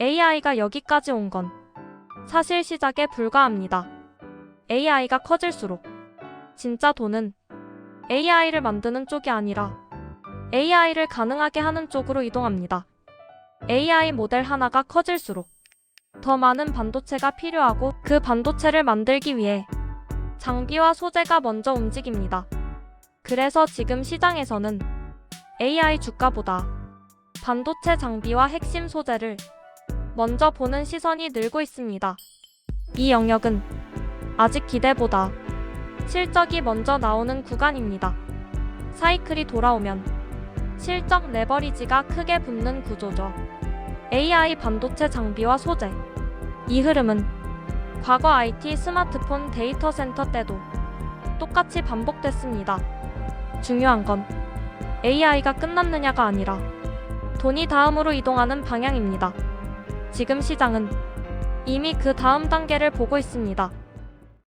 AI가 여기까지 온 건 사실 시작에 불과합니다. AI가 커질수록 진짜 돈은 AI를 만드는 쪽이 아니라 AI를 가능하게 하는 쪽으로 이동합니다. AI 모델 하나가 커질수록 더 많은 반도체가 필요하고 그 반도체를 만들기 위해 장비와 소재가 먼저 움직입니다. 그래서 지금 시장에서는 AI 주가보다 반도체 장비와 핵심 소재를 먼저 보는 시선이 늘고 있습니다. 이 영역은 아직 기대보다 실적이 먼저 나오는 구간입니다. 사이클이 돌아오면 실적 레버리지가 크게 붙는 구조죠. AI 반도체 장비와 소재. 이 흐름은 과거 IT 스마트폰 데이터 센터 때도 똑같이 반복됐습니다. 중요한 건 AI가 끝났느냐가 아니라 돈이 다음으로 이동하는 방향입니다. 지금 시장은 이미 그 다음 단계를 보고 있습니다.